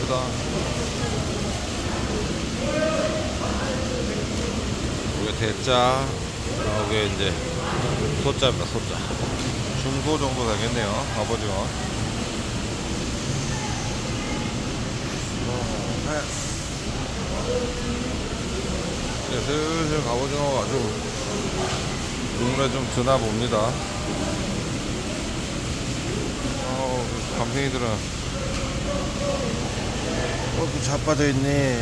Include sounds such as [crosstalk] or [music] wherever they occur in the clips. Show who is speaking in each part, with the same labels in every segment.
Speaker 1: 크다. 이게 대자, 이게 이제 소자입니다, 소자. 중소 정도 되겠네요, 갑오징어. 어, 네. 이제 슬슬 갑오징어가 아주 눈물에 좀 드나 봅니다. 어, 감생이들은 어, 그 자빠져 있네.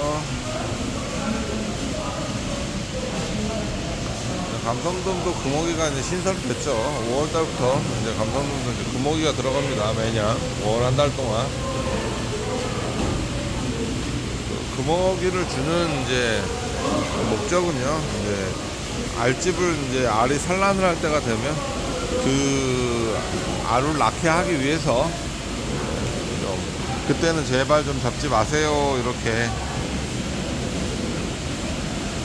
Speaker 1: 어. 감성돔도 금어기가 이제 신설됐죠. 5월 달부터 이제 감성돔도 이제 금어기가 들어갑니다. 매년 5월 한 달 동안. 그 금어기를 주는 이제 목적은요. 이제 알집을 이제 알이 산란을 할 때가 되면 그 알을 낳게 하기 위해서 좀 그때는 제발 좀 잡지 마세요 이렇게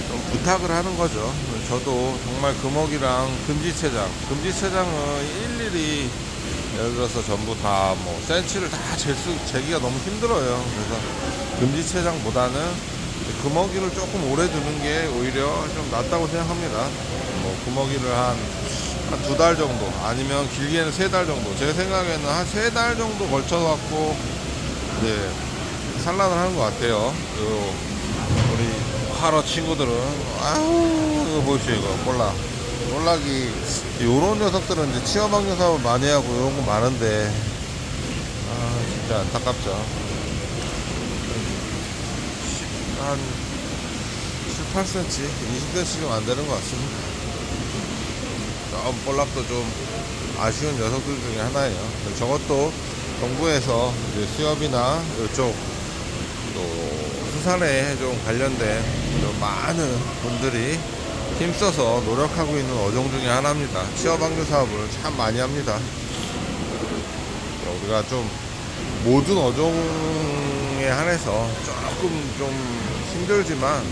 Speaker 1: 좀 부탁을 하는 거죠. 저도 정말 금어기랑 금지체장, 금지체장은 일일이 예를 들어서 전부 다 뭐 센치를 다잴 수, 재기가 너무 힘들어요. 그래서 금지체장보다는 금어기를 조금 오래 두는 게 오히려 좀 낫다고 생각합니다. 뭐 금어기를 한한두달 정도 아니면 길게는 세 달 정도 제 생각에는 한 세 달 정도 걸쳐 갖고 이제 산란을 하는 것 같아요. 요 우리 하러 친구들은 아우 이거 보시오 이거. 볼락 볼락이 요런 녀석들은 이제 치어방류 사업을 많이 하고 이런 거 많은데 아 진짜 안타깝죠. 한 7, 8cm 20cm 안 되는 것 같습니다. 좀 볼락도 좀 아쉬운 녀석들 중에 하나예요. 저것도 정부에서 수협이나 이쪽 또 수산에 좀 관련된 좀 많은 분들이 힘써서 노력하고 있는 어종 중에 하나입니다. 취업방류 사업을 참 많이 합니다. 우리가 좀 모든 어종에 한해서 조금 좀 힘들지만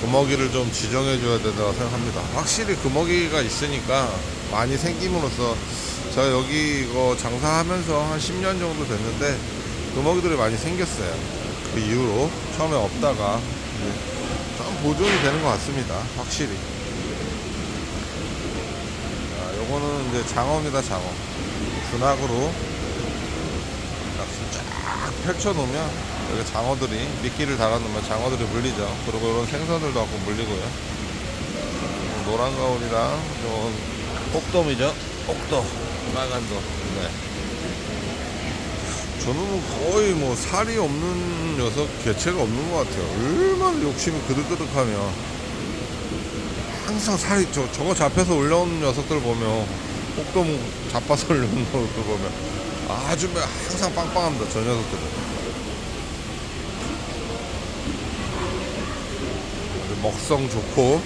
Speaker 1: 금어기를 좀 지정해 줘야 된다고 생각합니다. 확실히 금어기가 있으니까 많이 생김으로써 제가 여기 이거 장사하면서 한 10년 정도 됐는데 금어기들이 많이 생겼어요. 그 이후로 처음에 없다가 좀 보존이 되는 것 같습니다. 확실히. 자, 요거는 이제 장어입니다, 장어. 분학으로 쫙 펼쳐놓으면 여기 장어들이 미끼를 달아놓으면 장어들이 물리죠. 그리고 이런 생선들도 갖고 물리고요. 노란 가울이랑 좀 꼭돔이죠. 꼭돔, 빨간돔. 네. 저는 거의 뭐 살이 없는 녀석 개체가 없는 것 같아요. 얼마나 욕심이 그득그득하면 항상 살이 저 저거 잡혀서 올라오는 녀석들 보면 꼭돔 잡아서 [laughs] 올라오는 녀석들 보면 아주 항상 빵빵합니다. 저 녀석들은. 먹성 좋고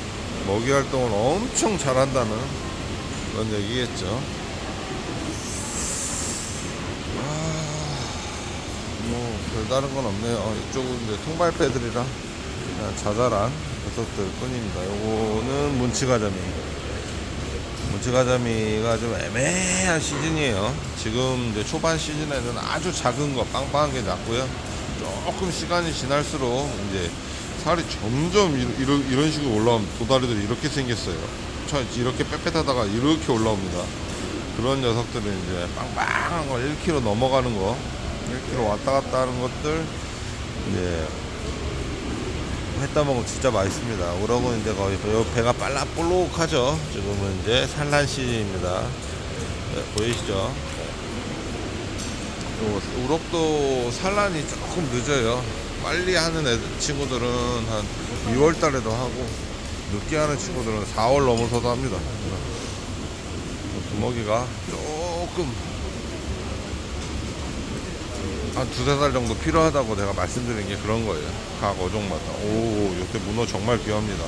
Speaker 1: 먹이 활동을 엄청 잘한다는 그런 얘기겠죠. 아, 뭐 별다른 건 없네요. 이쪽은 이제 통발패들이랑 자잘한 녀석들 뿐입니다. 요거는 문치가자미. 문치가자미가 좀 애매한 시즌이에요. 지금 이제 초반 시즌에는 아주 작은 거 빵빵한 게 났고요. 조금 시간이 지날수록 이제 살이 점점 이런, 이런, 식으로 올라옵니다. 도다리들이 이렇게 생겼어요. 저 이렇게 빽빽하다가 이렇게 올라옵니다. 그런 녀석들은 이제 빵빵한 거 1kg 넘어가는 거 1kg 왔다 갔다 하는 것들 이제 했다 먹으면 진짜 맛있습니다. 우럭은 이제 거의 요 배가 빨라볼록하죠. 지금은 이제 산란 시즌입니다. 네, 보이시죠? 요 우럭도 산란이 조금 늦어요. 빨리 하는 애들, 친구들은 한 2월 달에도 하고 늦게 하는 친구들은 4월 넘어서도 합니다. 두먹이가 조금 한 두세 달 정도 필요하다고 제가 말씀드린 게 그런 거예요. 각 어종마다. 오, 요새 문어 정말 귀합니다.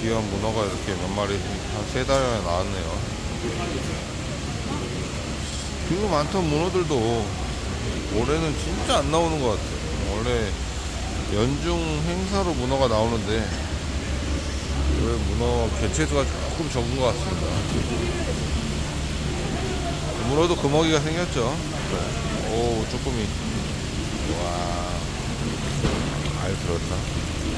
Speaker 1: 귀한 문어가 이렇게 몇 마리 한 세 달에 나왔네요. 그 많던 문어들도 올해는 진짜 안 나오는 것 같아요. 원래 연중 행사로 문어가 나오는데 왜 문어 개체수가 조금 적은 것 같습니다. 문어도 금어기가 생겼죠. 오, 쭈꾸미. 와, 알 들었다.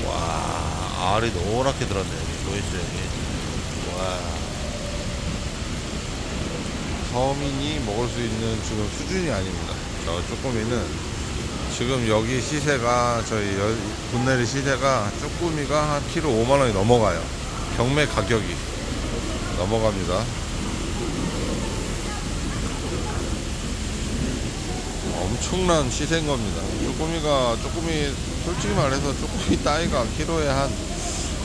Speaker 1: 와, 알이 노랗게 들었네. 보이시죠, 여기? 와. 서민이 먹을 수 있는 지금 수준이 아닙니다. 저 쭈꾸미는 지금 여기 시세가 저희 여- 분내리 시세가 쭈꾸미가 한 키로 5만 원이 넘어가요. 경매 가격이 넘어갑니다. 엄청난 시세인 겁니다. 쭈꾸미가 쭈꾸미 솔직히 말해서 쭈꾸미 따위가 키로에 한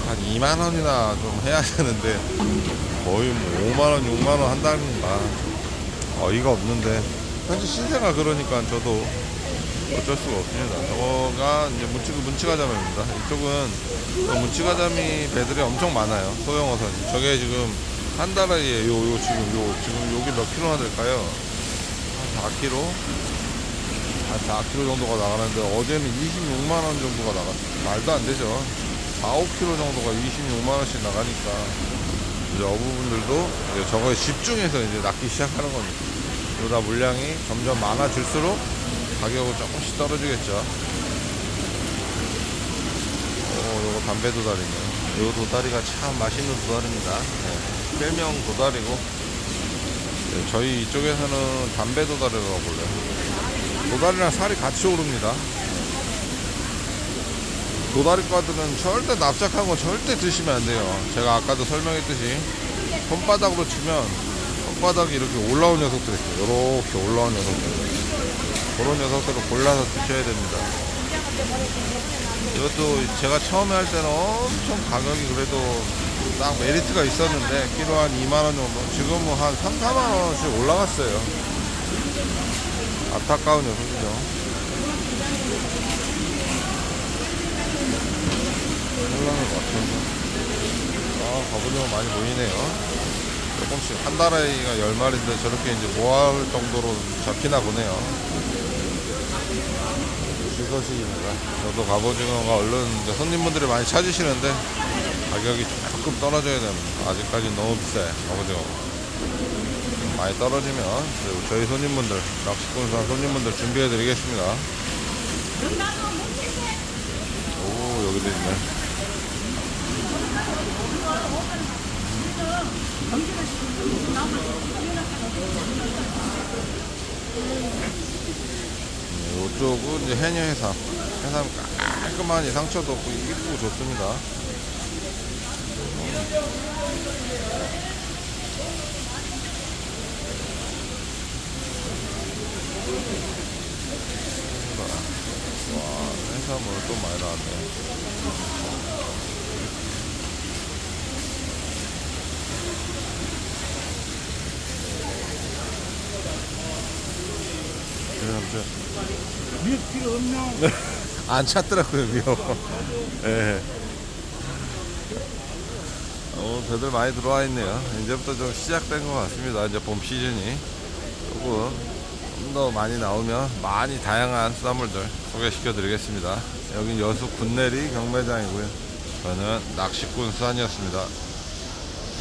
Speaker 1: 한 2만 원이나 좀 해야 되는데 거의 뭐 5만 원, 6만 원 한다는가 어이가 없는데 현재 시세가 그러니까 저도 어쩔 수가 없습니다. 저거가 이제 문치, 문치가자미입니다. 이쪽은 또 문치가자미 배들이 엄청 많아요. 소형어선. 저게 지금 한 달에 요, 요, 지금 요, 지금 여기 몇 킬로나 될까요? 한 4kg? 한 4kg 정도가 나가는데 어제는 26만 원 정도가 나갔어요. 말도 안 되죠. 4, 5kg 정도가 26만 원씩 나가니까 이제 어부분들도 이제 저거에 집중해서 이제 낚기 시작하는 겁니다. 그러다 물량이 점점 많아질수록 가격은 조금씩 떨어지겠죠. 오, 요거 담배 도다리네. 요 도다리가 참 맛있는 도다리입니다. 네, 별명 도다리고, 네, 저희 이쪽에서는 담배 도다리라고 불러요. 도다리랑 살이 같이 오릅니다. 도다리과들은 절대 납작한 거 절대 드시면 안 돼요. 제가 아까도 설명했듯이 손바닥으로 치면 손바닥이 이렇게 올라온 녀석들이 있어요. 이렇게 올라온 녀석들. 그런 녀석들을 골라서 드셔야 됩니다. 이것도 제가 처음에 할 때는 엄청 가격이 그래도 딱 메리트가 있었는데 키로 한 2만원 정도 지금은 한 3, 4만원씩 올라갔어요 안타까운 녀석이죠 혼란을 맞춰서 아 가보려면 많이 보이네요 조금씩 한 달에가 10마리인데 저렇게 이제 모아올 정도로 잡히나 보네요. 시거식입니다. 저도 갑오징어가 얼른 이제 손님분들이 많이 찾으시는데 가격이 조금 떨어져야 됩니다. 아직까지 너무 비싸요 갑오징어 많이 떨어지면 저희 손님분들 낚시꾼 사 손님분들 준비해 드리겠습니다 오 여기도 있네 이쪽은 이제 해녀 해삼. 해삼 깔끔하니 상처도 없고 이쁘고 좋습니다. 와, 해삼을 또 많이 나왔네. 해삼
Speaker 2: 미역 필요 없나? [laughs]
Speaker 1: 안 찾더라고요, 미역. 예. 어, 배들 많이 들어와 있네요. 이제부터 좀 시작된 것 같습니다. 이제 봄 시즌이. 조금 좀 더 많이 나오면 많이 다양한 수산물들 소개시켜 드리겠습니다. 여긴 여수 군내리 경매장이고요. 저는 낚시꾼 수산이었습니다.